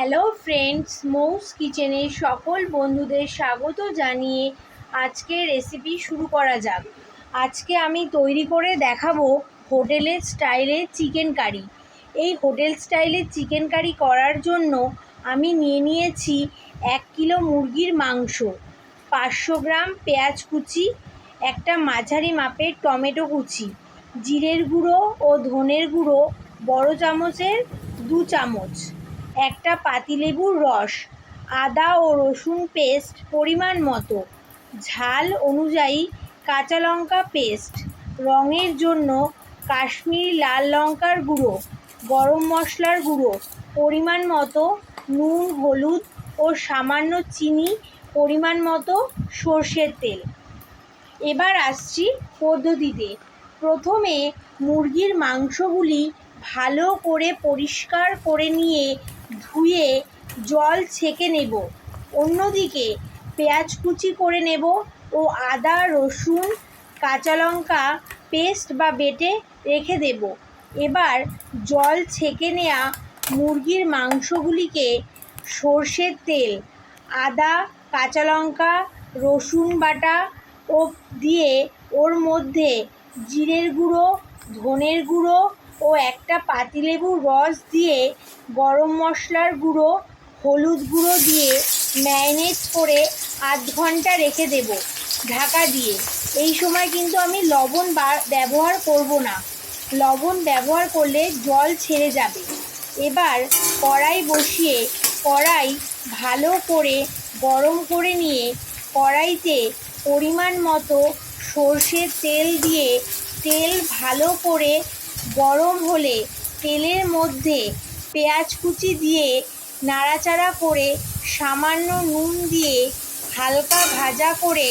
Hello friends মৌস কিচেনে সকল বন্ধুদের স্বাগত জানিয়ে আজকে রেসিপি শুরু করা যাক। আজকে আমি তৈরি করে দেখাবো হোটেলের স্টাইলে চিকেন কারি এই হোটেল স্টাইলে চিকেন কারি করার জন্য আমি নিয়ে নিয়েছি এক কিলো মুরগির মাংস, পাঁচশো গ্রাম পেঁয়াজ কুচি, একটা মাঝারি মাপের টমেটো কুচি, জিরের গুঁড়ো ও ধনের গুঁড়ো বড় চামচের দু চামচ। একটা পাতিলেবুর রস, আদা ও রসুন পেস্ট পরিমাণ মতো। ঝাল অনুযায়ী কাঁচা লঙ্কা পেস্ট। রঙের জন্য কাশ্মীরি লাল লঙ্কার গুঁড়ো, গরম মশলার গুঁড়ো, পরিমাণ মতো নুন, হলুদ ও সামান্য চিনি, পরিমাণ মতো সর্ষের তেল। এবার আসছি পদ্ধতিতে। প্রথমে মুরগির মাংসগুলি ভালো করে পরিষ্কার করে নিয়ে ধুয়ে জল ছেঁকে নেব। অন্যদিকে পেঁয়াজ কুচি করে নেব ও আদা, রসুন, কাঁচা লঙ্কা পেস্ট বা বেটে রেখে দেব। এবার জল ছেঁকে নেওয়া মুরগির মাংসগুলিকে সর্ষের তেল, আদা, কাঁচা লঙ্কা, রসুন বাটা ও দিয়ে ওর মধ্যে জিরের গুঁড়ো, ধনের গুঁড়ো ও একটা পাতিলেবুর রস দিয়ে গরম মশলার গুঁড়ো, হলুদ গুঁড়ো দিয়ে ম্যারিনেট করে আধ ঘণ্টা রেখে দেব ঢাকা দিয়ে। এই সময় কিন্তু আমি লবণ ব্যবহার করব না। লবণ ব্যবহার করলে জল ছেড়ে যাবে। এবার কড়াই বসিয়ে কড়াই ভালো করে গরম করে নিয়ে কড়াইতে পরিমাণ মতো সর্ষের তেল দিয়ে তেল ভালো করে গরম হলে তেলের মধ্যে পেঁয়াজ কুচি দিয়ে নাড়াচাড়া করে সামান্য নুন দিয়ে হালকা ভাজা করে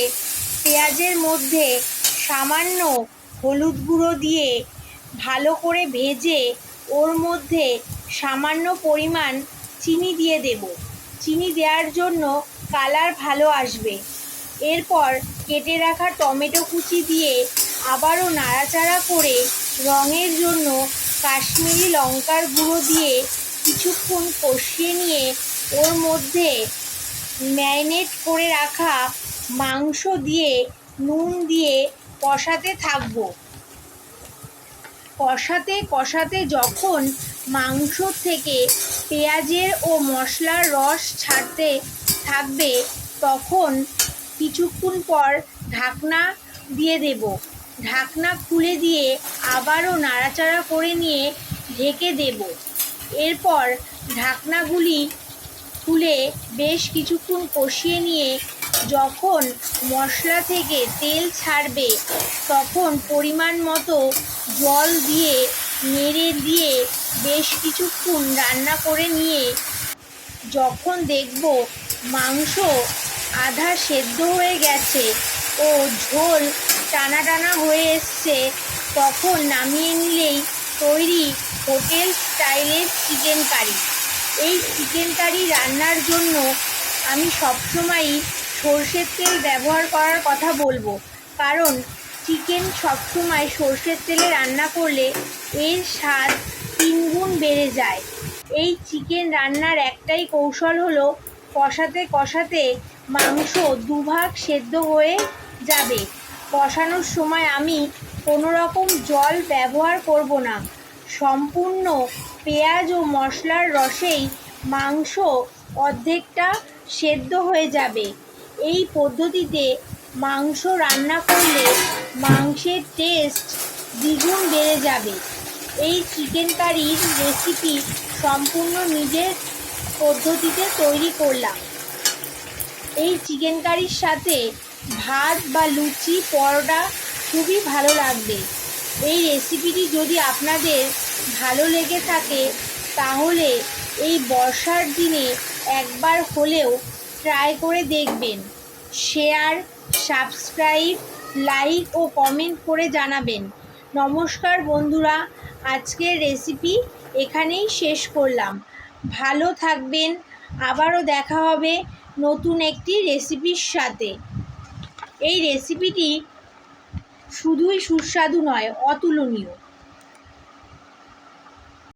পেঁয়াজের মধ্যে সামান্য হলুদ গুঁড়ো দিয়ে ভালো করে ভেজে ওর মধ্যে সামান্য পরিমাণ চিনি দিয়ে দেব। চিনি দেওয়ার জন্য কালার ভালো আসবে। এরপর কেটে রাখা টমেটো কুচি দিয়ে আবারও নাড়াচাড়া করে রঙের জন্য কাশ্মীরি লঙ্কার গুঁড়ো দিয়ে কিছুক্ষণ কষিয়ে নিয়ে ওর মধ্যে ম্যারিনেট করে রাখা মাংস দিয়ে নুন দিয়ে কষাতে থাকব। কষাতে কষাতে যখন মাংস থেকে পেঁয়াজের ও মশলার রস ছাড়তে থাকবে, তখন কিছুক্ষণ পর ঢাকনা দিয়ে দেব। ঢাকনা খুলে দিয়ে আবারও নাড়াচাড়া করে নিয়ে ঢেকে দেব। এরপর ঢাকনাগুলি খুলে বেশ কিছুক্ষণ কষিয়ে নিয়ে যখন মশলা থেকে তেল ছাড়বে, তখন পরিমাণ মতো জল দিয়ে নেড়ে দিয়ে বেশ কিছুক্ষণ রান্না করে নিয়ে যখন দেখব মাংস আধা সেদ্ধ হয়ে গেছে ও ঝোল টানা টানা হয়ে এসছে। তখন নামিয়ে নিলেই তৈরি হোটেল স্টাইলের চিকেন কারি। এই চিকেন কারি রান্নার জন্য আমি সবসময়ই সর্ষের তেল ব্যবহার করার কথা বলব। কারণ চিকেন সবসময় সর্ষের তেলে রান্না করলে এর স্বাদ তিনগুণ বেড়ে যায়। এই চিকেন রান্নার একটাই কৌশল হলো কষাতে কষাতে মাংস দুভাগ সেদ্ধ হয়ে যাবে। কষানোর সময় আমি কোনো রকম জল ব্যবহার করব না। সম্পূর্ণ পেঁয়াজ ও মশলার রসেই মাংস অর্ধেকটা সেদ্ধ হয়ে যাবে। এই পদ্ধতিতে মাংস রান্না করলে মাংসের টেস্ট দ্বিগুণ বেড়ে যাবে। এই চিকেন কারির রেসিপি সম্পূর্ণ নিজের পদ্ধতিতে তৈরি করলাম। এই চিকেন কারির সাথে ভাত বা লুচি, পরোটা খুবই ভালো লাগবে। এই রেসিপিটি যদি আপনাদের ভালো লেগে থাকে, তাহলে এই বর্ষার দিনে একবার হলেও ট্রাই করে দেখবেন। শেয়ার সাবস্ক্রাইব লাইক ও কমেন্ট করে জানাবেন। নমস্কার বন্ধুরা, আজকের রেসিপি এখানেই শেষ করলাম। ভালো থাকবেন, আবারও দেখা হবে নতুন একটি রেসিপির সাথে। এই রেসিপিটি শুধুই সুস্বাদু নয় অতুলনীয়।